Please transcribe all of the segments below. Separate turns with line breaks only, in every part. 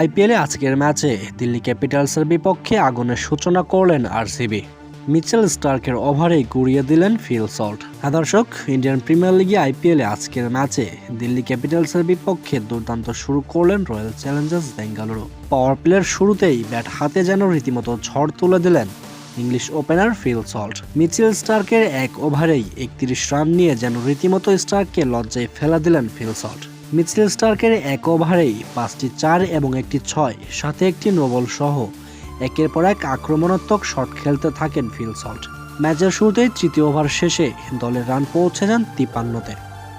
আইপিএলে আজকের ম্যাচে দিল্লি ক্যাপিটালসের বিপক্ষে আগুনের সূচনা করলেন আরসিবি। মিচেল স্টার্কের ওভারেই গুড়িয়ে দিলেন ফিল সল্ট। হ্যাঁ দর্শক, ইন্ডিয়ান প্রিমিয়ার লিগে আইপিএলে আজকের ম্যাচে দিল্লি ক্যাপিটালসের বিপক্ষে দুর্দান্ত শুরু করলেন রয়্যাল চ্যালেঞ্জার্স বেঙ্গালুরু। পাওয়ার প্লের শুরুতেই ব্যাট হাতে যেন রীতিমতো ঝড় তুলে দিলেন English opener Phil Salt. Mitchell স্টার্কের এক ওভারেই একত্রিশ রান নিয়ে যেন রীতিমতো স্টার্ককে লজ্জায় ফেলা দিলেন ফিল সল্ট। মিচেল স্টার্কের এক ওভারেই পাঁচটি চার এবং একটি ছয়, সাথে একটি নোবল সহ একের পর এক আক্রমণাত্মক শট খেলতে থাকেন ফিলসল্ট ম্যাচের শুরুতেই তৃতীয় ওভার শেষে দলের রান পৌঁছে যান তিপান্নতে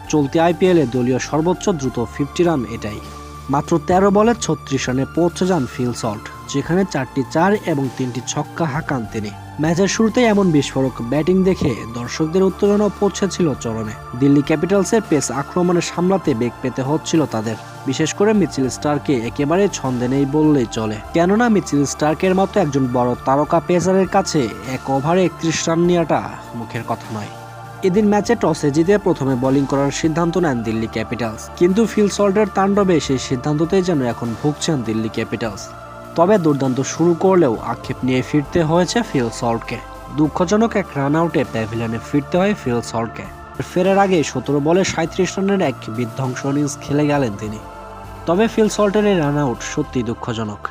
চলতি আইপিএলে দলীয় সর্বোচ্চ দ্রুত ফিফটি রান এটাই। মাত্র তেরো বলে ছত্রিশ রানে পৌঁছে যান ফিল সল্ট, যেখানে চারটি চার এবং তিনটি ছক্কা হাঁকান তিনি। ম্যাচের শুরুতেই এমন বিস্ফোরক ব্যাটিং দেখে দর্শকদের উত্তেজনা পৌঁছেছিল চরণে। দিল্লি ক্যাপিটালসের পেস আক্রমণে সামলাতে বেগ পেতে হচ্ছিল তাদের। বিশেষ করে মিচিল স্টারকে একেবারে ছন্দে নেই বললেই চলে। কেননা মিচিল স্টার্কের মতো একজন বড় তারকা পেসারের কাছে এক ওভারে একত্রিশ রান নেওয়াটা মুখের কথা নয়। এদিন ম্যাচে টসে জিতে প্রথমে বোলিং করার সিদ্ধান্ত নেন দিল্লি ক্যাপিটালস। কিন্তু ফিল সল্টের তাণ্ডবে সেই সিদ্ধান্ততেই যেন এখন ভুগছেন দিল্লি ক্যাপিটালস। তবে দুর্দান্ত শুরু করলেও আক্ষেপ নিয়ে ফিরতে হয়েছে ফিল সল্টকে। দুঃখজনক এক রান আউটে প্যাভিলিয়নে ফিরতে হয় ফিল সল্টকে। ফেরার আগে সতেরো বলে সাঁত্রিশ রানের এক বিধ্বংস ইনিংস খেলে গেলেন তিনি। তবে ফিল সল্টের এই রান আউট সত্যি দুঃখজনক।